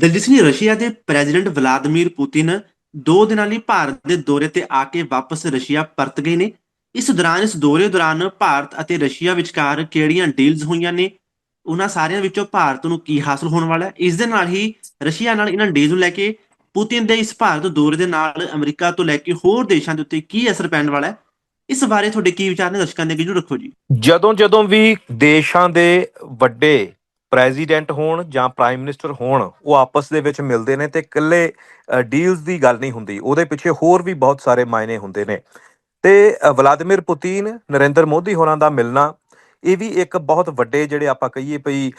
Daljit Singh Russia ਦੇ president Vladimir Putin ਦੋ ਦਿਨਾਂ ਲਈ ਭਾਰਤ ਦੇ ਦੌਰੇ ਤੇ ਆ ਕੇ ਵਾਪਸ ਰਸ਼ੀਆ ਪਰਤ ਗਏ ਨੇ। ਇਸ ਦੌਰਾਨ, ਇਸ ਦੌਰੇ ਦੌਰਾਨ ਭਾਰਤ ਅਤੇ ਰਸ਼ੀਆ ਵਿਚਕਾਰ ਕਿਹੜੀਆਂ ਡੀਲਸ ਹੋਈਆਂ ਨੇ? ਉਹਨਾਂ ਸਾਰਿਆਂ ਵਿੱਚੋਂ ਭਾਰਤ ਨੂੰ ਕੀ ਹਾਸਲ ਹੋਣ ਵਾਲਾ ਹੈ? ਇਸ ਦੇ ਨਾਲ ਹੀ ਰਸ਼ੀਆ ਨਾਲ ਇਹਨਾਂ ਡੀਲਸ ਨੂੰ ਲੈ ਕੇ ਪੁਤਿਨ ਦੇ ਇਸ ਭਾਰਤ ਦੌਰੇ ਦੇ ਨਾਲ ਅਮਰੀਕਾ ਤੋਂ ਲੈ ਕੇ ਹੋਰ ਦੇਸ਼ਾਂ ਦੇ ਉੱਤੇ ਕੀ ਅਸਰ ਪੈਣ ਵਾਲਾ ਹੈ? ਇਸ ਬਾਰੇ ਤੁਹਾਡੇ ਕੀ ਵਿਚਾਰ ਨੇ? ਦਰਸ਼ਕਾਂ ਦੇ ਅੱਗੇ ਜਰੂਰ ਰੱਖੋ ਜੀ। ਜਦੋਂ ਜਦੋਂ ਵੀ ਦੇਸ਼ਾਂ ਦੇ ਵੱਡੇ ਪ੍ਰੈਜ਼ੀਡੈਂਟ ਹੋਣ ਜਾਂ ਪ੍ਰਾਈਮ ਮਿਨਿਸਟਰ ਹੋਣ ਉਹ ਆਪਸ ਦੇ ਵਿੱਚ ਮਿਲਦੇ ਨੇ ਤੇ ਇਕੱਲੇ ਡੀਲਸ ਦੀ ਗੱਲ ਨਹੀਂ ਹੁੰਦੀ। ਉਹਦੇ ਪਿੱਛੇ ਹੋਰ ਵੀ ਬਹੁਤ ਸਾਰੇ ਮਾਇਨੇ ਹੁੰਦੇ ਨੇ। ਤੇ ਅ, ਵਲਾਦੀਮੀਰ ਪੁਤਿਨ ਨਰਿੰਦਰ ਮੋਦੀ ਹੋਰਾਂ ਦਾ ਮਿਲਣਾ ਇਹ ਵੀ ਇੱਕ ਬਹੁਤ ਵੱਡੇ ਜਿਹੜੇ ਆਪਾਂ ਕਹੀਏ ਭਈ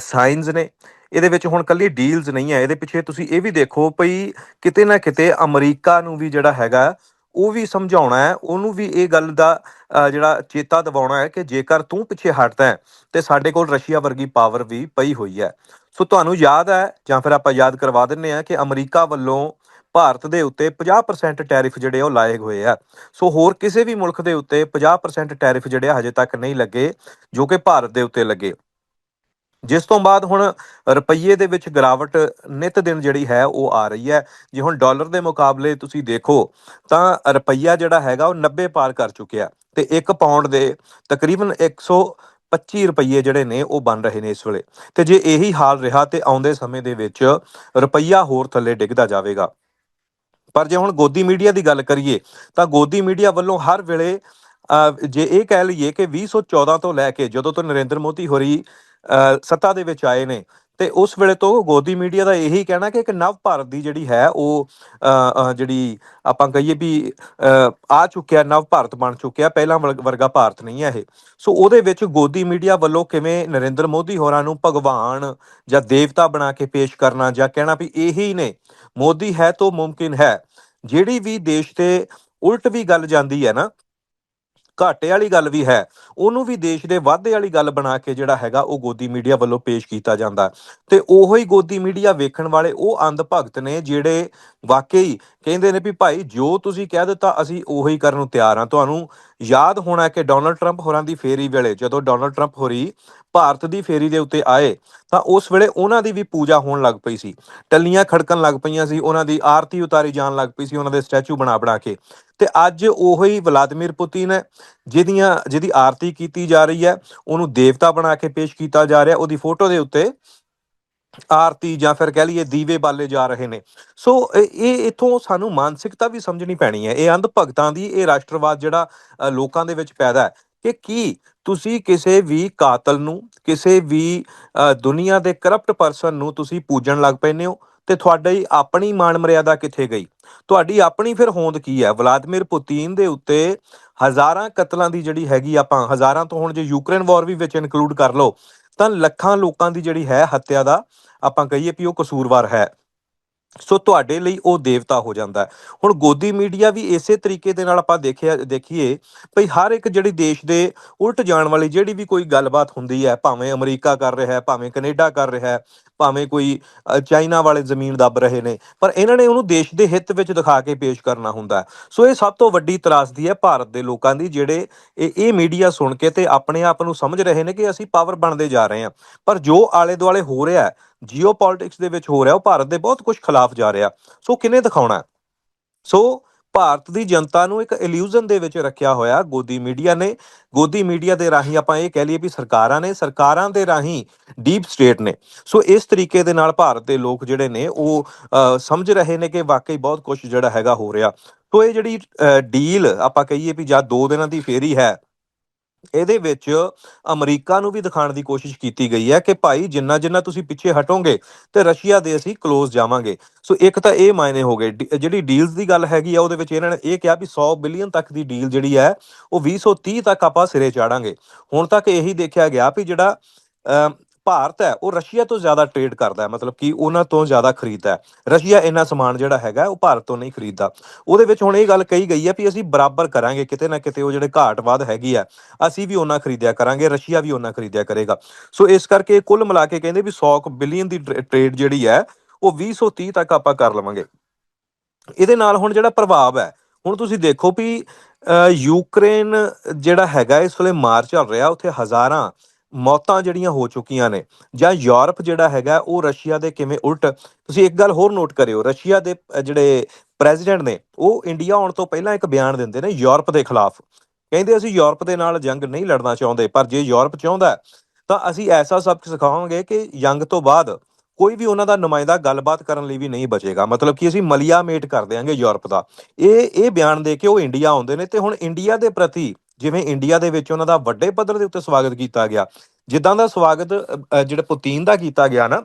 ਸਾਈਨਸ ਨੇ। ਇਹਦੇ ਵਿੱਚ ਹੁਣ ਕੱਲੀ ਡੀਲਸ ਨਹੀਂ ਹੈ। ਇਹਦੇ ਪਿੱਛੇ ਤੁਸੀਂ ਇਹ ਵੀ ਦੇਖੋ ਭਈ ਕਿਤੇ ਨਾ ਕਿਤੇ ਅਮਰੀਕਾ ਨੂੰ ਵੀ ਜਿਹੜਾ ਹੈਗਾ ਉਹ ਵੀ ਸਮਝਾਉਣਾ ਹੈ, ਉਹਨੂੰ ਵੀ ਇਹ ਗੱਲ ਦਾ ਜਿਹੜਾ ਚੇਤਾ ਦਿਵਾਉਣਾ ਹੈ ਕਿ ਜੇਕਰ ਤੂੰ ਪਿੱਛੇ ਹਟਦਾ ਹੈ, ਤੇ ਸਾਡੇ ਕੋਲ ਰਸ਼ੀਆ ਵਰਗੀ ਪਾਵਰ ਵੀ ਪਈ ਹੋਈ ਹੈ। ਸੋ ਤੁਹਾਨੂੰ ਯਾਦ ਹੈ, ਜਾਂ ਫਿਰ ਆਪਾਂ ਯਾਦ ਕਰਵਾ ਦਿੰਨੇ ਆ ਕਿ ਅਮਰੀਕਾ ਵੱਲੋਂ ਭਾਰਤ ਦੇ ਉੱਤੇ 50% ਟੈਰਿਫ ਜਿਹੜੇ ਉਹ ਲਾਏ ਹੋਏ ਆ। ਸੋ ਹੋਰ ਕਿਸੇ ਵੀ ਮੁਲਕ ਦੇ ਉੱਤੇ 50% ਟੈਰਿਫ ਜਿਹੜੇ ਹਜੇ ਤੱਕ ਨਹੀਂ ਲੱਗੇ, ਜੋ ਕਿ ਭਾਰਤ ਦੇ ਉੱਤੇ ਲੱਗੇ। ਜਿਸ ਤੋਂ ਬਾਅਦ ਹੁਣ ਰੁਪਈਏ ਦੇ ਵਿੱਚ ਗਿਰਾਵਟ ਨਿਤ ਦਿਨ ਜਿਹੜੀ ਹੈ ਉਹ ਆ ਰਹੀ ਹੈ। ਜੇ ਹੁਣ ਡਾਲਰ ਦੇ ਮੁਕਾਬਲੇ ਤੁਸੀਂ ਦੇਖੋ ਤਾਂ ਰੁਪਈਆ ਜਿਹੜਾ ਹੈਗਾ ਉਹ 90 ਪਾਰ ਕਰ ਚੁੱਕਿਆ ਤੇ 1 ਪਾਉਂਡ ਦੇ ਤਕਰੀਬਨ 125 ਰੁਪਈਏ ਜਿਹੜੇ ਨੇ ਉਹ ਬਣ ਰਹੇ ਨੇ ਇਸ ਵੇਲੇ। ਤੇ ਜੇ ਇਹੀ ਹਾਲ ਰਿਹਾ ਤੇ ਆਉਂਦੇ ਸਮੇਂ ਦੇ ਵਿੱਚ ਰੁਪਈਆ ਹੋਰ ਥੱਲੇ ਡਿੱਗਦਾ ਜਾਵੇਗਾ। ਪਰ ਜੇ ਹੁਣ ਗੋਦੀ ਮੀਡੀਆ ਦੀ ਗੱਲ ਕਰੀਏ ਤਾਂ ਗੋਦੀ ਮੀਡੀਆ ਵੱਲੋਂ ਹਰ ਵੇਲੇ ਅਹ, ਜੇ ਇਹ ਕਹਿ ਲਈਏ ਕਿ 2014 ਤੋਂ ਲੈ ਕੇ ਜਦੋਂ ਤੋਂ ਨਰਿੰਦਰ ਮੋਦੀ ਹੋਰੀ ਅਹ, ਸੱਤਾ ਦੇ ਵਿੱਚ ਆਏ ਨੇ। ਤੇ ਉਸ ਵੇਲੇ ਤੋਂ ਗੋਦੀ ਮੀਡੀਆ ਦਾ ਇਹੀ ਕਹਿਣਾ ਕਿ ਇੱਕ ਨਵ ਭਾਰਤ ਦੀ ਜਿਹੜੀ ਹੈ ਉਹ ਅਹ, ਜਿਹੜੀ ਆਪਾਂ ਕਹੀਏ ਵੀ ਅਹ, ਆ ਚੁੱਕਿਆ ਨਵ ਭਾਰਤ ਬਣ ਚੁੱਕਿਆ ਪਹਿਲਾਂ ਵਰਗ- ਵਰਗਾ ਭਾਰਤ ਨਹੀਂ ਹੈ ਇਹ। ਸੋ ਉਹਦੇ ਵਿੱਚ ਗੋਦੀ ਮੀਡੀਆ ਵੱਲੋਂ ਕਿਵੇਂ ਨਰਿੰਦਰ ਮੋਦੀ ਹੋਰਾਂ ਨੂੰ ਭਗਵਾਨ ਜਾਂ ਦੇਵਤਾ ਬਣਾ ਕੇ ਪੇਸ਼ ਕਰਨਾ ਜਾਂ ਕਹਿਣਾ ਵੀ ਇਹੀ ਨੇ ਮੋਦੀ ਹੈ ਤੋਂ ਮੁਮਕਿਨ ਹੈ। ਜਿਹੜੀ ਵੀ ਦੇਸ਼ ਤੇ ਉਲਟ ਵੀ ਗੱਲ ਜਾਂਦੀ ਹੈ ਨਾ ਘਾਟੇ ਵਾਲੀ ਗੱਲ ਵੀ ਹੈ। ਉਹਨੂੰ ਵੀ ਦੇਸ਼ ਦੇ ਵਾਧੇ ਵਾਲੀ ਗੱਲ ਬਣਾ ਕੇ ਜਿਹੜਾ ਹੈਗਾ ਉਹ ਗੋਦੀ ਮੀਡੀਆ ਵੱਲੋਂ ਪੇਸ਼ ਕੀਤਾ ਜਾਂਦਾ। ਤੇ ਉਹੋ ਹੀ ਗੋਦੀ ਮੀਡੀਆ ਵੇਖਣ ਵਾਲੇ ਉਹ ਅੰਧ ਭਗਤ ਨੇ ਜਿਹੜੇ ਵਾਕਈ ਕਹਿੰਦੇ ਨੇ ਵੀ ਭਾਈ, ਜੋ ਤੁਸੀਂ ਕਹਿ ਦਿੱਤਾ, ਅਸੀਂ ਉਹੀ ਕਰਨ ਨੂੰ ਤਿਆਰ ਹਾਂ। ਤੁਹਾਨੂੰ ਯਾਦ ਹੋਣਾ ਕਿ ਡੋਨਲਡ ਟਰੰਪ ਹੋਰਾਂ ਦੀ ਫੇਰੀ ਵੇਲੇ, ਜਦੋਂ ਡੋਨਲਡ ਟਰੰਪ ਹੋਰੀ ਭਾਰਤ ਦੀ ਫੇਰੀ ਦੇ ਉੱਤੇ ਆਏ, ਤਾਂ ਉਸ ਵੇਲੇ ਉਹਨਾਂ ਦੀ ਵੀ ਪੂਜਾ ਹੋਣ ਲੱਗ ਪਈ ਸੀ। ਟੱਲੀਆਂ ਖੜਕਣ ਲੱਗ ਪਈਆਂ ਸੀ, ਉਹਨਾਂ ਦੀ ਆਰਤੀ ਉਤਾਰੀ ਜਾਣ ਲੱਗ ਪਈ ਸੀ, ਉਹਨਾਂ ਦੇ ਸਟੈਚੂ ਬਣਾ ਬਣਾ ਕੇ। ਤੇ ਅੱਜ ਉਹੀ ਵਲਾਦੀਮੀਰ ਪੁਤਿਨ ਹੈ, ਜਿਹਦੀਆਂ, ਜਿਹਦੀ ਆਰਤੀ ਕੀਤੀ ਜਾ ਰਹੀ ਹੈ, ਉਹਨੂੰ ਦੇਵਤਾ ਬਣਾ ਕੇ ਪੇਸ਼ ਕੀਤਾ ਜਾ ਰਿਹਾ, ਉਹਦੀ ਫੋਟੋ ਦੇ ਉੱਤੇ ਆਰਤੀ ਜਾਂ ਫਿਰ ਕਹਿ ਲਈਏ ਦੀਵੇ ਬਾਲੇ ਜਾ ਰਹੇ ਨੇ। ਸੋ ਇਹ ਇਹ ਇਥੋਂ ਸਾਨੂੰ ਮਾਨਸਿਕਤਾ ਵੀ ਸਮਝਣੀ ਪੈਣੀ ਹੈ। ਇਹ ਅੰਧ ਭਗਤਾਂ ਦੀ ਇਹ ਰਾਸ਼ਟਰਵਾਦ ਜਿਹੜਾ ਲੋਕਾਂ ਦੇ ਵਿੱਚ ਪੈਦਾ ਹੈ ਕਿ ਕੀ ਤੁਸੀਂ ਕਿਸੇ ਵੀ ਕਾਤਲ ਨੂੰ ਕਿਸੇ ਵੀ ਅ, ਦੁਨੀਆ ਦੇ ਕਰਪਟ ਪਰਸਨ ਨੂੰ ਤੁਸੀਂ ਪੂਜਣ ਲੱਗ ਪੈਂਦੇ ਹੋ ਤੇ ਤੁਹਾਡੀ ਆਪਣੀ ਮਾਨ ਮਰਿਆਦਾ ਕਿੱਥੇ ਗਈ? ਤੁਹਾਡੀ ਆਪਣੀ ਫਿਰ ਹੋਂਦ ਕੀ ਹੈ? ਵਲਾਦੀਮੀਰ ਪੁਤਿਨ ਦੇ ਉੱਤੇ ਹਜ਼ਾਰਾਂ ਕਤਲਾਂ ਦੀ ਜਿਹੜੀ ਹੈਗੀ ਆਪਾਂ ਹਜ਼ਾਰਾਂ ਤੋਂ ਹੁਣ ਜੇ ਯੂਕਰੇਨ ਵਾਰ ਵੀ ਵਿੱਚ ਇਨਕਲੂਡ ਕਰ ਲਓ ਤਾਂ ਲੱਖਾਂ ਲੋਕਾਂ ਦੀ ਜਿਹੜੀ ਹੈ ਹੱਤਿਆ ਦਾ ਆਪਾਂ ਕਹੀਏ ਵੀ ਉਹ ਕਸੂਰਵਾਰ ਹੈ। ਸੋ ਤੁਹਾਡੇ ਲਈ ਉਹ ਦੇਵਤਾ ਹੋ ਜਾਂਦਾ ਹੈ। ਹੁਣ ਗੋਦੀ ਮੀਡੀਆ ਵੀ ਇਸੇ ਤਰੀਕੇ ਦੇ ਨਾਲ ਆਪਾਂ ਦੇਖਿਆ, ਦੇਖੀਏ, ਭਈ ਹਰ ਇੱਕ ਜਿਹੜੀ ਦੇਸ਼ ਦੇ ਉਲਟ ਜਾਣ ਵਾਲੀ ਜਿਹੜੀ ਵੀ ਕੋਈ ਗੱਲਬਾਤ ਹੁੰਦੀ ਹੈ, ਭਾਵੇਂ ਅਮਰੀਕਾ ਕਰ ਰਿਹਾ ਹੈ, ਭਾਵੇਂ ਕੈਨੇਡਾ ਕਰ ਰਿਹਾ ਹੈ, ਭਾਵੇਂ ਕੋਈ ਚਾਈਨਾ ਵਾਲੇ ਜ਼ਮੀਨ ਦੱਬ ਰਹੇ ਨੇ, ਪਰ ਇਹਨਾਂ ਨੇ ਉਹਨੂੰ ਦੇਸ਼ ਦੇ ਹਿੱਤ ਵਿੱਚ ਦਿਖਾ ਕੇ ਪੇਸ਼ ਕਰਨਾ ਹੁੰਦਾ ਸੋ ਇਹ ਸਭ ਤੋਂ ਵੱਡੀ ਤਰਾਸਦੀ ਹੈ ਭਾਰਤ ਦੇ ਲੋਕਾਂ ਦੀ, ਜਿਹੜੇ ਇਹ ਇਹ ਮੀਡੀਆ ਸੁਣ ਕੇ ਤੇ ਆਪਣੇ ਆਪ ਨੂੰ ਸਮਝ ਰਹੇ ਨੇ ਕਿ ਅਸੀਂ ਪਾਵਰ ਬਣਦੇ ਜਾ ਰਹੇ ਹਾਂ। ਪਰ ਜੋ ਆਲੇ ਦੁਆਲੇ ਹੋ ਰਿਹਾ ਹੈ ਜੀਓਪੋਲਿਟਿਕਸ ਦੇ ਵਿੱਚ ਹੋ ਰਿਹਾ, ਉਹ ਭਾਰਤ ਦੇ ਬਹੁਤ ਕੁਝ ਖਿਲਾਫ ਜਾ ਰਿਹਾ। ਸੋ ਕਿਨੇ ਦਿਖਾਉਣਾ? ਸੋ ਭਾਰਤ ਦੀ ਜਨਤਾ ਨੂੰ ਇੱਕ ਇਲੂਜ਼ਨ ਦੇ ਵਿੱਚ ਰੱਖਿਆ ਹੋਇਆ ਗੋਦੀ ਮੀਡੀਆ ਨੇ। ਗੋਦੀ ਮੀਡੀਆ ਦੇ ਰਾਹੀਂ ਆਪਾਂ ਇਹ ਕਹਿ ਲਈਏ ਵੀ ਸਰਕਾਰਾਂ ਨੇ, ਸਰਕਾਰਾਂ ਦੇ ਰਾਹੀਂ ਡੀਪ ਸਟੇਟ ਨੇ। ਸੋ ਇਸ ਤਰੀਕੇ ਦੇ ਨਾਲ ਭਾਰਤ ਦੇ ਲੋਕ ਜਿਹੜੇ ਨੇ, ਉਹ ਸਮਝ ਰਹੇ ਨੇ ਕਿ ਵਾਕਈ ਬਹੁਤ ਕੁਝ ਜਿਹੜਾ ਹੈਗਾ ਹੋ ਰਿਹਾ। ਸੋ ਇਹ ਜਿਹੜੀ ਡੀਲ ਆਪਾਂ ਕਹੀਏ ਵੀ ਜਾਂ ਦੋ ਦਿਨਾਂ ਦੀ ਫੇਰੀ ਹੈ ਇਹਦੇ ਵਿੱਚ ਅਮਰੀਕਾ ਨੂੰ ਵੀ ਦਿਖਾਉਣ ਦੀ ਕੋਸ਼ਿਸ਼ ਕੀਤੀ ਗਈ ਹੈ ਕਿ ਭਾਈ ਜਿੰਨਾ ਜਿੰਨਾ ਤੁਸੀਂ ਪਿੱਛੇ ਹਟੋਗੇ ਤੇ ਰਸ਼ੀਆ ਦੇ ਅਸੀਂ ক্লোਜ਼ ਜਾਵਾਂਗੇ। ਸੋ ਇੱਕ ਤਾਂ ਇਹ ਮਾਇਨੇ ਹੋ ਗਏ। ਜਿਹੜੀ ਡੀਲਸ ਦੀ ਗੱਲ ਹੈਗੀ ਆ ਉਹਦੇ ਵਿੱਚ ਇਹਨਾਂ ਨੇ ਇਹ ਕਿਹਾ ਵੀ 100 ਬਿਲੀਅਨ ਤੱਕ ਦੀ ਡੀਲ ਜਿਹੜੀ ਹੈ ਉਹ 2030 ਤੱਕ ਆਪਾਂ ਸਿਰੇ ਚਾੜਾਂਗੇ। ਹੁਣ ਤੱਕ ਇਹੀ ਦੇਖਿਆ ਗਿਆ ਵੀ ਜਿਹੜਾ ਅਮ, ਭਾਰਤ ਹੈ ਉਹ ਰਸ਼ੀਆ ਤੋਂ ਜ਼ਿਆਦਾ ਟ੍ਰੇਡ ਕਰਦਾ ਹੈ ਮਤਲਬ ਕਿ ਉਹਨਾਂ ਤੋਂ ਜ਼ਿਆਦਾ ਖਰੀਦਦਾ ਹੈ। ਰਸ਼ੀਆ ਇੰਨਾ ਸਮਾਨ ਜਿਹੜਾ ਹੈਗਾ ਉਹ ਭਾਰਤ ਤੋਂ ਨਹੀਂ ਖਰੀਦਦਾ। ਉਹਦੇ ਵਿੱਚ ਹੁਣ ਇਹ ਗੱਲ ਕਹੀ ਗਈ ਹੈ ਵੀ ਅਸੀਂ ਬਰਾਬਰ ਕਰਾਂਗੇ ਕਿਤੇ ਨਾ ਕਿਤੇ ਉਹ ਜਿਹੜੇ ਘਾਟਵਾਦ ਹੈਗੀ ਆ ਅਸੀਂ ਵੀ ਉਹਨਾਂ ਖਰੀਦਿਆ ਕਰਾਂਗੇ ਰਸ਼ੀਆ ਵੀ ਉਹਨਾਂ ਖਰੀਦਿਆ ਕਰੇਗਾ। ਸੋ ਇਸ ਕਰਕੇ ਕੁੱਲ ਮਿਲਾ ਕੇ ਕਹਿੰਦੇ ਵੀ 100 ਬਿਲੀਅਨ ਦੀ ਟ੍ਰੇਡ ਜਿਹੜੀ ਹੈ ਉਹ 2030 ਤੱਕ ਆਪਾਂ ਕਰ ਲਵਾਂਗੇ। ਇਹਦੇ ਨਾਲ ਹੁਣ ਜਿਹੜਾ ਪ੍ਰਭਾਵ ਹੈ ਹੁਣ ਤੁਸੀਂ ਦੇਖੋ ਵੀ ਅ, ਯੂਕਰੇਨ ਜਿਹੜਾ ਹੈਗਾ ਇਸ ਵੇਲੇ ਮਾਰ ਚੱਲ ਰਿਹਾ ਉੱਥੇ ਹਜ਼ਾਰਾਂ ਮੌਤਾਂ ਜਿਹੜੀਆਂ ਹੋ ਚੁੱਕੀਆਂ ਨੇ। ਜਾਂ ਯੂਰਪ ਜਿਹੜਾ ਹੈਗਾ, ਉਹ ਰਸ਼ੀਆ ਦੇ ਕਿਵੇਂ ਉਲਟ, ਤੁਸੀਂ ਇੱਕ ਗੱਲ ਹੋਰ ਨੋਟ ਕਰਿਓ, ਰਸ਼ੀਆ ਦੇ ਜਿਹੜੇ ਪ੍ਰੈਜ਼ੀਡੈਂਟ ਨੇ, ਉਹ ਇੰਡੀਆ ਆਉਣ ਤੋਂ ਪਹਿਲਾਂ ਇੱਕ ਬਿਆਨ ਦਿੰਦੇ ਨੇ ਯੂਰਪ ਦੇ ਖਿਲਾਫ। ਕਹਿੰਦੇ ਅਸੀਂ ਯੂਰਪ ਦੇ ਨਾਲ ਜੰਗ ਨਹੀਂ ਲੜਨਾ ਚਾਹੁੰਦੇ, ਪਰ ਜੇ ਯੂਰਪ ਚਾਹੁੰਦਾ ਤਾਂ ਅਸੀਂ ਐਸਾ ਸਬਕ ਸਿਖਾਵਾਂਗੇ ਕਿ ਜੰਗ ਤੋਂ ਬਾਅਦ ਕੋਈ ਵੀ ਉਹਨਾਂ ਦਾ ਨੁਮਾਇੰਦਾ ਗੱਲਬਾਤ ਕਰਨ ਲਈ ਵੀ ਨਹੀਂ ਬਚੇਗਾ। ਮਤਲਬ ਕਿ ਅਸੀਂ ਮਲਿਆ ਮੇਟ ਕਰ ਦਿਆਂਗੇ ਯੂਰਪ ਦਾ। ਇਹ ਇਹ ਬਿਆਨ ਦੇ ਕੇ ਉਹ ਇੰਡੀਆ ਆਉਂਦੇ ਨੇ ਤੇ ਹੁਣ ਇੰਡੀਆ ਦੇ ਪ੍ਰਤੀ ਜਿਵੇਂ ਇੰਡੀਆ ਦੇ ਵਿੱਚ ਉਹਨਾਂ ਦਾ ਵੱਡੇ ਪੱਧਰ ਦੇ ਉੱਤੇ ਸਵਾਗਤ ਕੀਤਾ ਗਿਆ। ਜਿੱਦਾਂ ਦਾ ਸਵਾਗਤ ਜਿਹੜਾ ਪੁਤਿਨ ਦਾ ਕੀਤਾ ਗਿਆ ਨਾ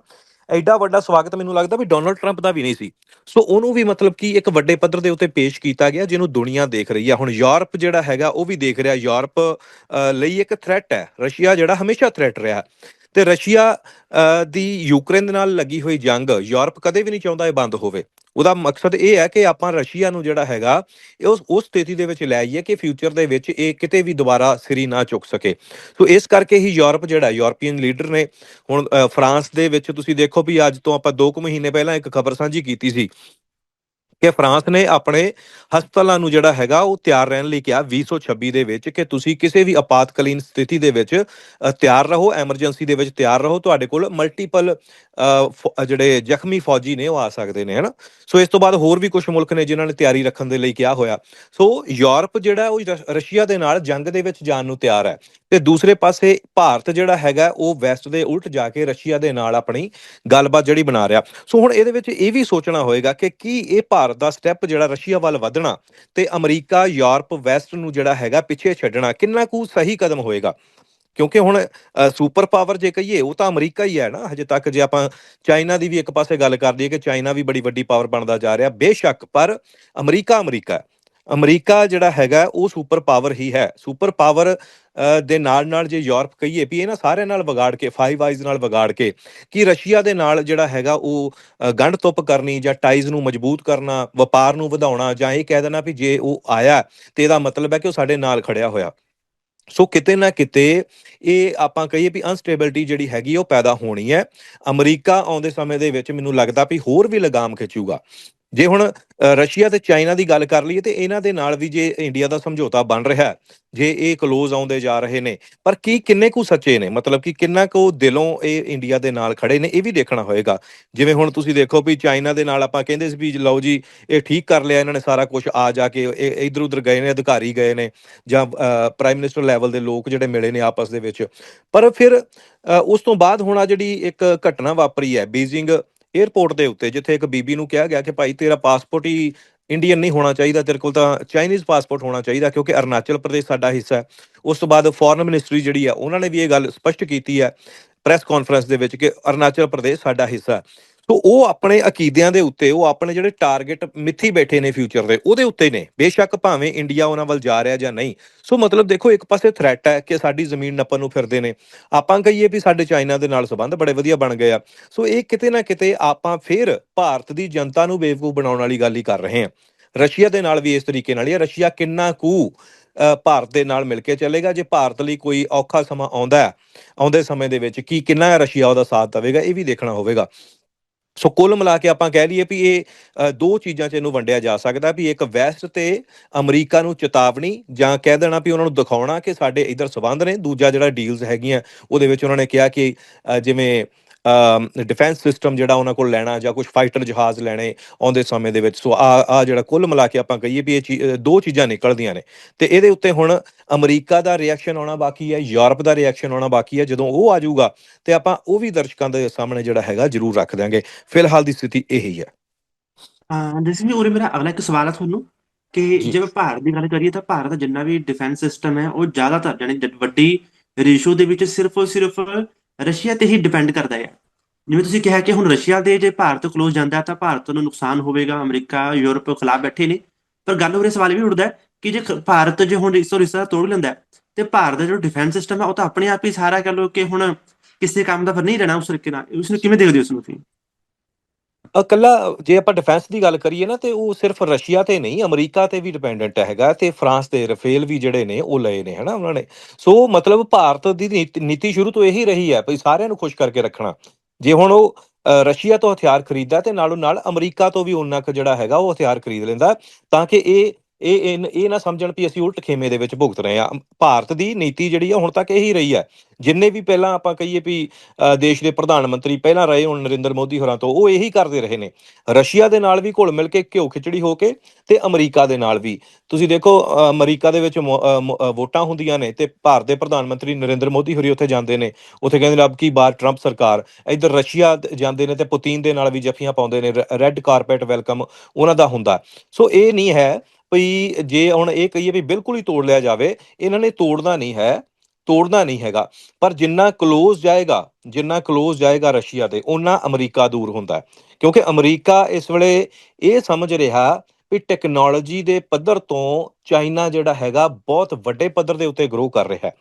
ਐਡਾ ਵੱਡਾ ਸਵਾਗਤ ਮੈਨੂੰ ਲੱਗਦਾ ਵੀ ਡੋਨਲਡ ਟਰੰਪ ਦਾ ਵੀ ਨਹੀਂ ਸੀ। ਸੋ ਉਹਨੂੰ ਵੀ ਮਤਲਬ ਕਿ ਇੱਕ ਵੱਡੇ ਪੱਧਰ ਦੇ ਉੱਤੇ ਪੇਸ਼ ਕੀਤਾ ਗਿਆ ਜਿਹਨੂੰ ਦੁਨੀਆ ਦੇਖ ਰਹੀ ਹੈ ਹੁਣ ਯੂਰਪ ਜਿਹੜਾ ਹੈਗਾ ਉਹ ਵੀ ਦੇਖ ਰਿਹਾ। ਯੂਰਪ ਅ, ਲਈ ਇੱਕ ਥ੍ਰੈਟ ਹੈ। ਰਸ਼ੀਆ ਜਿਹੜਾ ਹਮੇਸ਼ਾ ਥ੍ਰੈਟ ਰਿਹਾ। ਤੇ ਰਸ਼ੀਆ ਦੀ ਯੂਕਰੇਨ ਦੇ ਨਾਲ ਲੱਗੀ ਹੋਈ ਜੰਗ ਯੂਰਪ ਕਦੇ ਵੀ ਨਹੀਂ ਚਾਹੁੰਦਾ ਇਹ ਬੰਦ ਹੋਵੇ। ਉਹਦਾ ਮਕਸਦ ਇਹ ਹੈ ਕਿ ਆਪਾਂ ਰਸ਼ੀਆ ਨੂੰ ਜਿਹੜਾ ਹੈਗਾ ਉਸ ਉਸ ਸਥਿਤੀ ਦੇ ਵਿੱਚ ਲੈ ਆਈਏ ਕਿ ਫਿਊਚਰ ਦੇ ਵਿੱਚ ਇਹ ਕਿਤੇ ਵੀ ਦੁਬਾਰਾ ਸਿਰੀ ਨਾ ਚੁੱਕ ਸਕੇ। ਸੋ ਇਸ ਕਰਕੇ ਹੀ ਯੂਰਪ ਜਿਹੜਾ ਯੂਰਪੀਅਨ ਲੀਡਰ ਨੇ, ਹੁਣ ਫਰਾਂਸ ਦੇ ਵਿੱਚ ਤੁਸੀਂ ਦੇਖੋ ਵੀ ਅੱਜ ਤੋਂ ਆਪਾਂ 2 ਕੁ ਮਹੀਨੇ ਪਹਿਲਾਂ ਇੱਕ ਖਬਰ ਸਾਂਝੀ ਕੀਤੀ ਸੀ ਕਿ ਫਰਾਂਸ ਨੇ ਆਪਣੇ ਹਸਪਤਾਲਾਂ ਨੂੰ ਜਿਹੜਾ ਹੈਗਾ ਉਹ ਤਿਆਰ ਰਹਿਣ ਲਈ ਕਿਹਾ 2026 ਦੇ ਵਿੱਚ ਕਿ ਤੁਸੀਂ ਕਿਸੇ ਵੀ ਆਪਾਤਕਾਲੀਨ ਸਥਿਤੀ ਦੇ ਵਿੱਚ ਤਿਆਰ ਰਹੋ, ਐਮਰਜੈਂਸੀ ਦੇ ਵਿੱਚ ਤਿਆਰ ਰਹੋ, ਤੁਹਾਡੇ ਕੋਲ ਮਲਟੀਪਲ ਜਿਹੜੇ ਜ਼ਖਮੀ ਫੌਜੀ ਨੇ ਉਹ ਆ ਸਕਦੇ ਨੇ, ਹਨਾ? ਸੋ ਇਸ ਤੋਂ ਬਾਅਦ ਹੋਰ ਵੀ ਕੁਝ ਮੁਲਕ ਨੇ ਜਿਨ੍ਹਾਂ ਨੇ ਤਿਆਰੀ ਰੱਖਣ ਦੇ ਲਈ ਕਿਹਾ ਹੋਇਆ। ਸੋ ਯੂਰਪ ਜਿਹੜਾ ਉਹ ਰਸ਼- ਰਸ਼ੀਆ ਦੇ ਨਾਲ ਜੰਗ ਦੇ ਵਿੱਚ ਜਾਣ ਨੂੰ ਤਿਆਰ ਹੈ। ਤੇ ਦੂਸਰੇ ਪਾਸੇ ਭਾਰਤ ਜਿਹੜਾ ਹੈਗਾ ਉਹ ਵੈਸਟ ਦੇ ਉਲਟ ਜਾ ਕੇ ਰਸ਼ੀਆ ਦੇ ਨਾਲ ਆਪਣੀ ਗੱਲਬਾਤ ਜਿਹੜੀ ਬਣਾ ਰਿਹਾ। ਸੋ ਹੁਣ ਇਹਦੇ ਵਿੱਚ ਇਹ ਵੀ ਸੋਚਣਾ ਹੋਏਗਾ ਕਿ ਕੀ ਇਹ ਭਾਰਤ ਦਾ ਸਟੈਪ ਜਿਹੜਾ ਰਸ਼ੀਆ ਵੱਲ ਵਧਣਾ ਤੇ ਅਮਰੀਕਾ, ਯੂਰਪ, ਵੈਸਟ ਨੂੰ ਜਿਹੜਾ ਹੈਗਾ ਪਿੱਛੇ ਛੱਡਣਾ, ਕਿੰਨਾ ਕੁ ਸਹੀ ਕਦਮ ਹੋਏਗਾ? ਕਿਉਂਕਿ ਹੁਣ ਸੁਪਰ ਪਾਵਰ ਜੇ ਕਹੀਏ, ਉਹ ਤਾਂ ਅਮਰੀਕਾ ਹੀ ਹੈ ਨਾ, ਹਜੇ ਤੱਕ ਜੇ ਆਪਾਂ ਚਾਈਨਾ ਦੀ ਵੀ ਇੱਕ ਪਾਸੇ ਗੱਲ ਕਰ ਲਈਏ ਕਿ ਚਾਈਨਾ ਵੀ ਬੜੀ ਵੱਡੀ ਪਾਵਰ ਬਣਦਾ ਜਾ ਰਿਹਾ, ਬੇਸ਼ੱਕ, ਪਰ ਅਮਰੀਕਾ ਅਮਰੀਕਾ ਅਮਰੀਕਾ ਜਿਹੜਾ ਹੈਗਾ, ਉਹ ਸੁਪਰ ਪਾਵਰ ਹੀ ਹੈ। ਸੁਪਰ ਪਾਵਰ ਦੇ ਨਾਲ ਨਾਲ ਜੇ ਯੂਰਪ ਕਹੀਏ ਵੀ ਇਹਨਾਂ ਸਾਰਿਆਂ ਨਾਲ ਵਿਗਾੜ ਕੇ ਫਾਈਵ ਆਈਜ਼ ਨਾਲ ਵਿਗਾੜ ਕੇ ਕਿ ਰਸ਼ੀਆ ਦੇ ਨਾਲ ਜਿਹੜਾ ਹੈਗਾ ਉਹ ਗੰਢ ਤੁੱਪ ਕਰਨੀ ਜਾਂ ਟਾਈਜ਼ ਨੂੰ ਮਜ਼ਬੂਤ ਕਰਨਾ, ਵਪਾਰ ਨੂੰ ਵਧਾਉਣਾ ਜਾਂ ਇਹ ਕਹਿ ਦੇਣਾ ਵੀ ਜੇ ਉਹ ਆਇਆ ਤੇ ਇਹਦਾ ਮਤਲਬ ਹੈ ਕਿ ਉਹ ਸਾਡੇ ਨਾਲ ਖੜਿਆ ਹੋਇਆ। ਸੋ ਕਿਤੇ ਨਾ ਕਿਤੇ ਇਹ ਆਪਾਂ ਕਹੀਏ ਵੀ ਅਨਸਟੇਬਿਲਟੀ ਜਿਹੜੀ ਹੈਗੀ ਉਹ ਪੈਦਾ ਹੋਣੀ ਹੈ। ਅਮਰੀਕਾ ਆਉਂਦੇ ਸਮੇਂ ਦੇ ਵਿੱਚ ਮੈਨੂੰ ਲੱਗਦਾ ਵੀ ਹੋਰ ਵੀ ਲਗਾਮ ਖਿੱਚੂਗਾ। ਜੇ ਹੁਣ ਰਸ਼ੀਆ ਤੇ ਚਾਈਨਾ ਦੀ ਗੱਲ ਕਰ ਲਈਏ ਤੇ ਇਹਨਾਂ ਦੇ ਨਾਲ ਵੀ ਜੇ ਇੰਡੀਆ ਦਾ ਸਮਝੌਤਾ ਬਣ ਰਿਹਾ ਜੇ ਇਹ ਕਲੋਜ਼ ਆਉਂਦੇ ਜਾ ਰਹੇ ਨੇ, ਪਰ ਕੀ ਕਿੰਨੇ ਕੁ ਸੱਚੇ ਨੇ? ਮਤਲਬ ਕਿ ਕਿੰਨਾ ਕੁ ਦਿਲੋਂ ਇਹ ਇੰਡੀਆ ਦੇ ਨਾਲ ਖੜੇ ਨੇ, ਇਹ ਵੀ ਦੇਖਣਾ ਹੋਏਗਾ। ਜਿਵੇਂ ਹੁਣ ਤੁਸੀਂ ਦੇਖੋ ਵੀ ਚਾਈਨਾ ਦੇ ਨਾਲ ਆਪਾਂ ਕਹਿੰਦੇ ਸੀ ਵੀ ਲਓ ਜੀ, ਇਹ ਠੀਕ ਕਰ ਲਿਆ ਇਹਨਾਂ ਨੇ ਸਾਰਾ ਕੁਝ ਆ ਜਾ ਕੇ ਇਹ ਇਧਰ ਉਧਰ ਗਏ ਨੇ, ਅਧਿਕਾਰੀ ਗਏ ਨੇ, ਜਾਂ ਪ੍ਰਾਈਮ ਮਿਨਿਸਟਰ ਲੈਵਲ ਦੇ ਲੋਕ ਜਿਹੜੇ ਮਿਲੇ ਨੇ ਆਪਸ ਦੇ ਵਿੱਚ। ਪਰ ਫਿਰ ਉਸ ਤੋਂ ਬਾਅਦ ਹੁਣ ਆ ਜਿਹੜੀ ਇੱਕ ਘਟਨਾ ਵਾਪਰੀ ਹੈ, ਬੀਜਿੰਗ 에ਅਰਪੋਰਟ ਦੇ ਉੱਤੇ, ਜਿੱਥੇ ਇੱਕ ਬੀਬੀ ਨੂੰ ਕਿਹਾ ਗਿਆ ਕਿ ਭਾਈ ਤੇਰਾ ਪਾਸਪੋਰਟ ਹੀ ਇੰਡੀਅਨ ਨਹੀਂ ਹੋਣਾ ਚਾਹੀਦਾ, ਤੇਰੇ ਕੋਲ ਤਾਂ ਚਾਈਨੀਜ਼ ਪਾਸਪੋਰਟ ਹੋਣਾ ਚਾਹੀਦਾ, ਕਿਉਂਕਿ ਅਰੁਣਾਚਲ ਪ੍ਰਦੇਸ਼ ਸਾਡਾ ਹਿੱਸਾ ਹੈ। ਉਸ ਤੋਂ ਬਾਅਦ ਫੋਰਨ ਮਿਨਿਸਟਰੀ ਜਿਹੜੀ ਆ, ਉਹਨਾਂ ਨੇ ਵੀ ਇਹ ਗੱਲ ਸਪਸ਼ਟ ਕੀਤੀ ਹੈ ਪ੍ਰੈਸ ਕਾਨਫਰੰਸ ਦੇ ਵਿੱਚ ਕਿ ਅਰੁਣਾਚਲ ਪ੍ਰਦੇਸ਼ ਸਾਡਾ ਹਿੱਸਾ ਹੈ। ਸੋ ਉਹ ਆਪਣੇ ਅਕੀਦਿਆਂ ਦੇ ਉੱਤੇ, ਉਹ ਆਪਣੇ ਜਿਹੜੇ ਟਾਰਗੇਟ ਮਿੱਥੀ ਬੈਠੇ ਨੇ ਫਿਊਚਰ ਦੇ, ਉਹਦੇ ਉੱਤੇ ਨੇ। ਬੇਸ਼ੱਕ ਭਾਵੇਂ ਇੰਡੀਆ ਉਹਨਾਂ ਵੱਲ ਜਾ ਰਿਹਾ ਜਾਂ ਨਹੀਂ। ਸੋ ਮਤਲਬ ਦੇਖੋ, ਇੱਕ ਪਾਸੇ ਥ੍ਰੈਟ ਹੈ ਕਿ ਸਾਡੀ ਜ਼ਮੀਨ ਨੱਪਣ ਨੂੰ ਫਿਰਦੇ ਨੇ। ਆਪਾਂ ਕਹੀਏ ਵੀ ਸਾਡੇ ਚਾਈਨਾ ਦੇ ਨਾਲ ਸੰਬੰਧ ਬੜੇ ਵਧੀਆ ਬਣ ਗਏ ਆ। ਸੋ ਇਹ ਕਿਤੇ ਨਾ ਕਿਤੇ ਆਪਾਂ ਫਿਰ ਭਾਰਤ ਦੀ ਜਨਤਾ ਨੂੰ ਬੇਵਕੂਫ ਬਣਾਉਣ ਵਾਲੀ ਗੱਲ ਹੀ ਕਰ ਰਹੇ ਹਾਂ। ਰਸ਼ੀਆ ਦੇ ਨਾਲ ਵੀ ਇਸ ਤਰੀਕੇ ਨਾਲ ਹੀ ਰਸ਼ੀਆ ਕਿੰਨਾ ਕੁ ਭਾਰਤ ਦੇ ਨਾਲ ਮਿਲ ਕੇ ਚੱਲੇਗਾ? ਜੇ ਭਾਰਤ ਲਈ ਕੋਈ ਔਖਾ ਸਮਾਂ ਆਉਂਦਾ ਹੈ, ਆਉਂਦੇ ਸਮੇਂ ਦੇ ਵਿੱਚ ਕੀ, ਕਿੰਨਾ ਰਸ਼ੀਆ ਉਹਦਾ ਸਾਥ ਦੇਵੇਗਾ? ਇਹ ਵੀ ਦੇਖਣਾ ਹੋਵੇਗਾ। ਸੋ ਕੁੱਲ ਮਿਲਾ ਕੇ ਆਪਾਂ ਕਹਿ ਲਈਏ ਵੀ ਇਹ ਦੋ ਚੀਜ਼ਾਂ 'ਚ ਇਹਨੂੰ ਵੰਡਿਆ ਜਾ ਸਕਦਾ ਵੀ ਇੱਕ ਵੈਸਟ ਤੇ ਅਮਰੀਕਾ ਨੂੰ ਚੇਤਾਵਨੀ ਜਾਂ ਕਹਿ ਦੇਣਾ ਵੀ ਉਹਨਾਂ ਨੂੰ ਦਿਖਾਉਣਾ ਕਿ ਸਾਡੇ ਇਧਰ ਸਬੰਧ ਨੇ, ਦੂਜਾ ਜਿਹੜਾ ਡੀਲਸ ਹੈਗੀਆਂ ਉਹਦੇ ਵਿੱਚ ਉਹਨਾਂ ਨੇ ਕਿਹਾ ਕਿ ਜਿਵੇਂ ਡਿਫੈਂਸ ਸਿਸਟਮ ਜਿਹੜਾ ਉਹਨਾਂ ਕੋਲ ਲੈਣਾ ਜਾਂ ਕੁਝ ਫਾਈਟਰ ਜਹਾਜ਼ ਲੈਣੇ ਆਉਂਦੇ ਸਮੇਂ ਦੇ ਵਿੱਚ। ਸੋ ਆ ਆ ਜਿਹੜਾ ਕੁੱਲ ਮਿਲਾ ਕੇ ਆਪਾਂ ਕਹੀਏ ਵੀ ਇਹ ਦੋ ਚੀਜ਼ਾਂ ਨਿਕਲਦੀਆਂ ਨੇ। ਤੇ ਇਹਦੇ ਉੱਤੇ ਹੁਣ ਅਮਰੀਕਾ ਦਾ ਰਿਐਕਸ਼ਨ ਆਉਣਾ ਬਾਕੀ ਹੈ ਯੂਰਪ ਦਾ ਰਿਐਕਸ਼ਨ ਆਉਣਾ ਬਾਕੀ ਹੈ। ਜਦੋਂ ਉਹ ਆ ਜਾਊਗਾ ਤੇ ਆਪਾਂ ਉਹ ਵੀ ਦਰਸ਼ਕਾਂ ਦੇ ਸਾਹਮਣੇ ਜਿਹੜਾ ਹੈਗਾ ਜ਼ਰੂਰ ਰੱਖ ਦਿਆਂਗੇ। ਫਿਲਹਾਲ ਦੀ ਸਥਿਤੀ ਇਹੀ ਹੈ। ਹਾਂ ਜਿਸਮੀ ਉਰੇ ਮੇਰਾ ਅਗਲਾ ਇੱਕ ਸਵਾਲ ਹੈ ਤੁਹਾਨੂੰ ਕਿ ਜੀ। ਭਾਰਤ ਦੀ ਗੱਲ ਕਰੀਏ ਤਾਂ ਭਾਰਤ ਦਾ ਜਿੰਨਾ ਵੀ ਡਿਫੈਂਸ ਸਿਸਟਮ ਹੈ ਉਹ ਜ਼ਿਆਦਾਤਰ ਜਾਣੀ ਜ- ਵੱਡੀ ਰੇਸ਼ੋ ਦੇ ਵਿੱਚ ਸਿਰਫ ਸਿਰਫ ਰਸ਼ੀਆ ਤੇ ਹੀ ਡਿਪੈਂਡ ਕਰਦਾ ਹੈ ਜਿਵੇਂ ਤੁਸੀਂ ਕਿਹਾ ਕਿ ਹੁਣ ਰਸ਼ੀਆ ਦੇ ਜੇ ਭਾਰਤ ਕਲੋਜ਼ ਜਾਂਦਾ ਤਾਂ ਭਾਰਤ ਨੂੰ ਨੁਕਸਾਨ ਹੋਵੇਗਾ, ਅਮਰੀਕਾ, ਯੂਰਪ ਖਿਲਾਫ ਬੈਠੇ ਨੇ। ਪਰ ਗੱਲ ਉਰੇ ਸਵਾਲ ਇਹ ਵੀ ਉੱਠਦਾ ਕਿ ਜੇ ਭਾਰਤ ਜੇ ਹੁਣ ਇਸ ਤੋਂ ਰਿਸ਼ਤਾ ਤੋੜ ਲੈਂਦਾ ਤੇ ਭਾਰਤ ਦਾ ਜਿਹੜਾ ਡਿਫੈਂਸ ਸਿਸਟਮ ਹੈ ਉਹ ਤਾਂ ਆਪਣੇ ਆਪ ਹੀ ਸਾਰਾ ਕਹ ਲਓ ਕਿ ਹੁਣ ਕਿਸੇ ਕੰਮ ਦਾ ਫਿਰ ਨਹੀਂ ਰਹਿਣਾ ਉਸ ਤਰੀਕੇ ਨਾਲ। ਉਸ ਨੂੰ ਕਿਵੇਂ ਦੇਖਦੇ ਹੋ ਉਸ ਨੂੰ ਤੁਸੀਂ? ਇਕੱਲਾ ਜੇ ਆਪਾਂ ਡਿਫੈਂਸ ਦੀ ਗੱਲ ਕਰੀਏ ਨਾ ਤੇ ਉਹ ਸਿਰਫ ਰਸ਼ੀਆ ਤੇ ਨਹੀਂ ਅਮਰੀਕਾ ਤੇ ਵੀ ਡਿਪੈਂਡੈਂਟ ਹੈਗਾ ਤੇ ਫਰਾਂਸ ਦੇ ਰਫੇਲ ਵੀ ਜਿਹੜੇ ਨੇ ਉਹ ਲਏ ਨੇ ਹਨਾ ਉਹਨਾਂ ਨੇ। ਸੋ ਮਤਲਬ ਭਾਰਤ ਦੀ ਨੀਤ- ਨੀਤੀ ਸ਼ੁਰੂ ਤੋਂ ਇਹੀ ਰਹੀ ਹੈ ਭਈ ਸਾਰਿਆਂ ਨੂੰ ਖੁਸ਼ ਕਰਕੇ ਰੱਖਣਾ। ਜੇ ਹੁਣ ਉਹ ਅ, ਰਸ਼ੀਆ ਤੋਂ ਹਥਿਆਰ ਖਰੀਦਦਾ ਤੇ ਨਾਲੋਂ ਨਾਲ ਅਮਰੀਕਾ ਤੋਂ ਵੀ ਉਹਨਾਂ ਕੁ ਜਿਹੜਾ ਹੈਗਾ ਉਹ ਹਥਿਆਰ ਖਰੀਦ ਲੈਂਦਾ ਤਾਂ ਕਿ ਇਹ ਇਹ ਇਹ ਇਹ ਨਾ ਸਮਝਣ ਵੀ ਅਸੀਂ ਉਲਟ ਖੇਮੇ ਦੇ ਵਿੱਚ ਭੁਗਤ ਰਹੇ ਆ ਭਾਰਤ ਦੀ ਨੀਤੀ ਜਿਹੜੀ ਆ ਹੁਣ ਤੱਕ ਇਹੀ ਰਹੀ ਹੈ। ਜਿੰਨੇ ਵੀ ਪਹਿਲਾਂ ਆਪਾਂ ਕਹੀਏ ਵੀ ਅ, ਦੇਸ਼ ਦੇ ਪ੍ਰਧਾਨ ਮੰਤਰੀ ਪਹਿਲਾਂ ਰਹੇ ਹੁਣ ਨਰਿੰਦਰ ਮੋਦੀ ਹੋਰਾਂ ਤੋਂ ਉਹ ਇਹੀ ਕਰਦੇ ਰਹੇ ਨੇ। ਰਸ਼ੀਆ ਦੇ ਨਾਲ ਵੀ ਘੁਲ ਮਿਲ ਕੇ ਘਿਓ ਖਿਚੜੀ ਹੋ ਕੇ ਤੇ ਅਮਰੀਕਾ ਦੇ ਨਾਲ ਵੀ। ਤੁਸੀਂ ਦੇਖੋ ਅ, ਅਮਰੀਕਾ ਦੇ ਵਿੱਚ ਮੋ- ਅ, ਮੋ- ਅ, ਵੋਟਾਂ ਹੁੰਦੀਆਂ ਨੇ ਤੇ ਭਾਰਤ ਦੇ ਪ੍ਰਧਾਨ ਮੰਤਰੀ ਨਰਿੰਦਰ ਮੋਦੀ ਹੋਰੀ ਉੱਥੇ ਜਾਂਦੇ ਨੇ। ਉੱਥੇ ਕਹਿੰਦੇ ਨੇ ਅਬ ਕੀ ਬਾਰ ਟਰੰਪ ਸਰਕਾਰ। ਇੱਧਰ ਰਸ਼ੀਆ ਦ- ਜਾਂਦੇ ਨੇ ਤੇ ਪੁਤਿਨ ਦੇ ਨਾਲ ਵੀ ਜੱਫੀਆਂ ਪਾਉਂਦੇ ਨੇ ਰੈੱਡ ਕਾਰਪੈਟ ਵੈਲਕਮ ਉਹਨਾਂ ਦਾ ਹੁੰਦਾ। ਸੋ ਇਹ ਨਹੀਂ ਹੈ ਭਈ ਜੇ ਹੁਣ ਇਹ ਕਹੀਏ ਵੀ ਬਿਲਕੁਲ ਹੀ ਤੋੜ ਲਿਆ ਜਾਵੇ, ਇਹਨਾਂ ਨੇ ਤੋੜਨਾ ਨਹੀਂ ਹੈ, ਤੋੜਨਾ ਨਹੀਂ ਹੈਗਾ। ਪਰ ਜਿੰਨਾ ਕਲੋਜ਼ ਜਾਏਗਾ, ਜਿੰਨਾ ਕਲੋਜ਼ ਜਾਏਗਾ ਰਸ਼ੀਆ ਤੇ ਉਹਨਾਂ ਅਮਰੀਕਾ ਦੂਰ ਹੁੰਦਾ ਕਿਉਂਕਿ ਅਮਰੀਕਾ ਇਸ ਵੇਲੇ ਇਹ ਸਮਝ ਰਿਹਾ ਵੀ ਟੈਕਨੋਲੋਜੀ ਦੇ ਪੱਧਰ ਤੋਂ ਚਾਈਨਾ ਜਿਹੜਾ ਹੈਗਾ ਬਹੁਤ ਵੱਡੇ ਪੱਧਰ ਦੇ ਉੱਤੇ ਗਰੋ ਕਰ ਰਿਹਾ ਹੈ।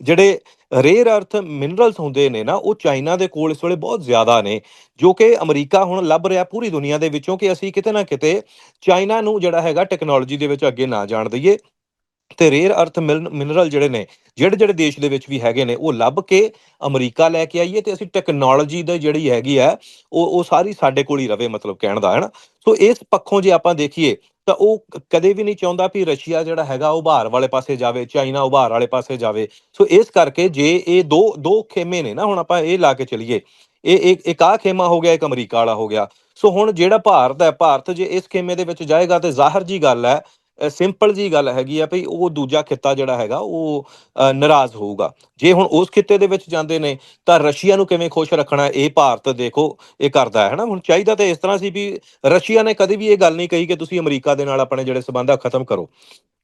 ਜਿਹੜੇ ਰੇਅਰ ਅਰਥ ਮਿਨਰਲਸ ਹੁੰਦੇ ਨੇ ਨਾ, ਉਹ ਚਾਈਨਾ ਦੇ ਕੋਲ ਇਸ ਵੇਲੇ ਬਹੁਤ ਜ਼ਿਆਦਾ ਨੇ, ਜੋ ਕਿ ਅਮਰੀਕਾ ਹੁਣ ਲੱਭ ਰਿਹਾ ਪੂਰੀ ਦੁਨੀਆ ਦੇ ਵਿੱਚੋਂ ਕਿ ਅਸੀਂ ਕਿਤੇ ਨਾ ਕਿਤੇ ਚਾਈਨਾ ਨੂੰ ਜਿਹੜਾ ਹੈਗਾ ਟੈਕਨੋਲੋਜੀ ਦੇ ਵਿੱਚ ਅੱਗੇ ਨਾ ਜਾਣ ਦਈਏ। ਤੇ ਰੇਅਰ ਅਰਥ ਮਿਨਰਲ ਜਿਹੜੇ ਨੇ, ਜਿਹੜੇ ਜਿਹੜੇ ਦੇਸ਼ ਦੇ ਵਿੱਚ ਵੀ ਹੈਗੇ ਨੇ, ਉਹ ਲੱਭ ਕੇ ਅਮਰੀਕਾ ਲੈ ਕੇ ਆਈਏ ਤੇ ਅਸੀਂ ਟੈਕਨੋਲੋਜੀ ਦਾ ਜਿਹੜੀ ਹੈਗੀ ਆ, ਉਹ ਉਹ ਸਾਰੀ ਸਾਡੇ ਕੋਲ ਹੀ ਰਵੇ ਮਤਲਬ ਕਹਿਣ ਦਾ, ਹੈ ਨਾ? ਸੋ ਇਸ ਪੱਖੋਂ ਜੇ ਆਪਾਂ ਦੇਖੀਏ ਤਾਂ ਉਹ ਕਦੇ ਵੀ ਨਹੀਂ ਚਾਹੁੰਦਾ ਵੀ ਰਸ਼ੀਆ ਜਿਹੜਾ ਹੈਗਾ ਉਹ ਉਭਾਰ ਵਾਲੇ ਪਾਸੇ ਜਾਵੇ, ਚਾਈਨਾ ਉਭਾਰ ਵਾਲੇ ਪਾਸੇ ਜਾਵੇ। ਸੋ ਇਸ ਕਰਕੇ ਜੇ ਇਹ ਦੋ ਦੋ ਖੇਮੇ ਨੇ ਨਾ, ਹੁਣ ਆਪਾਂ ਇਹ ਲਾ ਕੇ ਚਲੀਏ। ਇਹ ਇੱਕ ਇੱਕ ਆ ਖੇਮਾ ਹੋ ਗਿਆ, ਇੱਕ ਅਮਰੀਕਾ ਵਾਲਾ ਹੋ ਗਿਆ। ਸੋ ਹੁਣ ਜਿਹੜਾ ਭਾਰਤ ਹੈ, ਭਾਰਤ ਜੇ ਇਸ ਖੇਮੇ ਦੇ ਵਿੱਚ ਜਾਏਗਾ ਤੇ ਜ਼ਾਹਰ ਜੀ ਗੱਲ ਹੈ ਸਿੰਪਲ ਜੀ ਗੱਲ ਹੈਗੀ ਆ ਭਈ ਉਹ ਦੂਜਾ ਖਿੱਤਾ ਜਿਹੜਾ ਹੈਗਾ ਉਹ ਨਾਰਾਜ਼ ਹੋਊਗਾ। ਜੇ ਹੁਣ ਉਸ ਖਿੱਤੇ ਦੇ ਵਿੱਚ ਜਾਂਦੇ ਨੇ, ਤਾਂ ਰਸ਼ੀਆ ਨੂੰ ਕਿਵੇਂ ਖੁਸ਼ ਰੱਖਣਾ ਇਹ ਭਾਰਤ ਦੇਖੋ, ਇਹ ਕਰਦਾ ਹੈ ਨਾ ਹੁਣ ਚਾਹੀਦਾ ਤਾਂ ਇਸ ਤਰ੍ਹਾਂ ਸੀ ਵੀ ਰਸ਼ੀਆ ਨੇ ਕਦੇ ਵੀ ਇਹ ਗੱਲ ਨਹੀਂ ਕਹੀ ਕਿ ਤੁਸੀਂ ਅਮਰੀਕਾ ਦੇ ਨਾਲ ਆਪਣੇ ਜਿਹੜੇ ਸਬੰਧ ਆ, ਖਤਮ ਕਰੋ।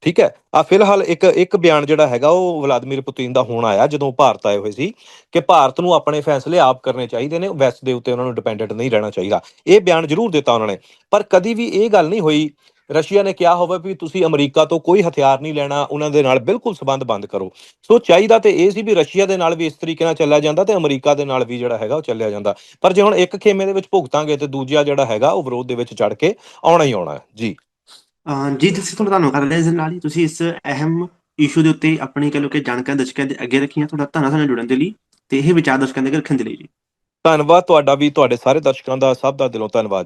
ਠੀਕ ਹੈ? ਆ ਫਿਲਹਾਲ ਇੱਕ ਇੱਕ ਬਿਆਨ ਜਿਹੜਾ ਹੈਗਾ, ਉਹ ਵਲਾਦੀਮੀਰ ਪੁਤਿਨ ਦਾ ਹੋਣ ਆਇਆ, ਜਦੋਂ ਭਾਰਤ ਆਏ ਹੋਏ ਸੀ ਕਿ ਭਾਰਤ ਨੂੰ ਆਪਣੇ ਫੈਸਲੇ ਆਪ ਕਰਨੇ ਚਾਹੀਦੇ ਨੇ ਵੈਸਟ ਦੇ ਉੱਤੇ ਉਹਨਾਂ ਨੂੰ ਡਿਪੈਂਡੈਂਟ ਨਹੀਂ ਰਹਿਣਾ ਚਾਹੀਦਾ। ਇਹ ਬਿਆਨ ਜ਼ਰੂਰ ਦਿੱਤਾ ਉਹਨਾਂ ਨੇ। ਪਰ ਕਦੀ ਵੀ ਇਹ ਗੱਲ ਨਹੀਂ ਹੋਈ ਰਸ਼ੀਆ ਨੇ ਕਿਹਾ ਹੋਵੇ ਵੀ ਤੁਸੀਂ ਅਮਰੀਕਾ ਤੋਂ ਕੋਈ ਹਥਿਆਰ ਨਹੀਂ ਲੈਣਾ ਉਹਨਾਂ ਦੇ ਨਾਲ ਬਿਲਕੁਲ ਸਬੰਧ ਬੰਦ ਕਰੋ। ਸੋ ਚਾਹੀਦਾ ਤੇ ਇਹ ਸੀ ਵੀ ਰਸ਼ੀਆ ਦੇ ਨਾਲ ਵੀ ਇਸ ਤਰੀਕੇ ਨਾਲ ਚੱਲਿਆ ਜਾਂਦਾ ਤੇ ਅਮਰੀਕਾ ਦੇ ਨਾਲ ਵੀ ਜਿਹੜਾ ਹੈਗਾ ਉਹ ਚੱਲਿਆ ਜਾਂਦਾ। ਪਰ ਜੇ ਹੁਣ ਇੱਕ ਖੇਮੇ ਦੇ ਵਿੱਚ ਭੁਗਤਾਂਗੇ ਤੇ ਦੂਜਾ ਜਿਹੜਾ ਹੈਗਾ ਉਹ ਵਿਰੋਧ ਦੇ ਵਿੱਚ ਚੜ ਕੇ ਆਉਣਾ ਹੀ ਆਉਣਾ ਜੀ। ਜੀ ਤੁਸੀਂ ਤੁਹਾਨੂੰ ਧੰਨਵਾਦ ਕਰਦੇ ਹਾਂ ਇਸ ਨਾਲ ਹੀ। ਤੁਸੀਂ ਇਸ ਅਹਿਮ ਇਸ਼ੂ ਦੇ ਉੱਤੇ ਆਪਣੀ ਕਹਿ ਲਓ ਕਿ ਜਾਣਕਾਰੀ ਦਰਸ਼ਕਾਂ ਦੇ ਅੱਗੇ ਰੱਖੀਆਂ ਤੁਹਾਡਾ ਧੰਨਵਾਦ ਸਾਨੂੰ ਜੁੜਨ ਦੇ ਲਈ ਤੇ ਇਹ ਵਿਚਾਰ ਦਰਸ਼ਕਾਂ ਦੇ ਅੱਗੇ ਰੱਖਣ ਦੇ ਲਈ ਜੀ। ਧੰਨਵਾਦ। ਤੁਹਾਡਾ ਵੀ ਤੁਹਾਡੇ ਸਾਰੇ ਦਰਸ਼ਕਾਂ ਦਾ ਸਭ ਦਾ ਦਿਲੋਂ ਧੰਨਵਾਦ